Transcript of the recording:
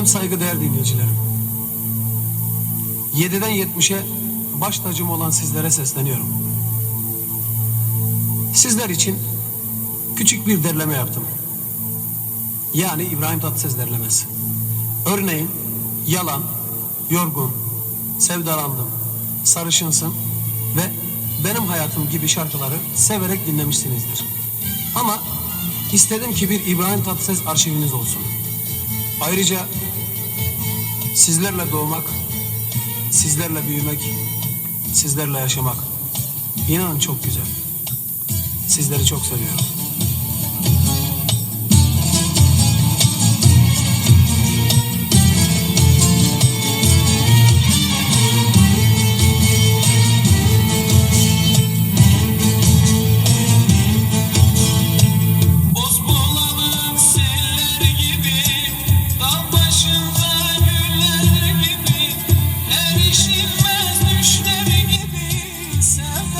Benim saygıdeğer dinleyicilerim. 7'den 70'e baş tacım olan sizlere sesleniyorum. Sizler için küçük bir derleme yaptım. Yani İbrahim Tatlıses derlemesi. Örneğin yalan, yorgun, sevdalandım, sarışınsın ve benim hayatım gibi şarkıları severek dinlemişsinizdir. Ama istedim ki bir İbrahim Tatlıses arşiviniz olsun. Ayrıca sizlerle doğmak, sizlerle büyümek, sizlerle yaşamak inanın çok güzel. Sizleri çok seviyorum. Never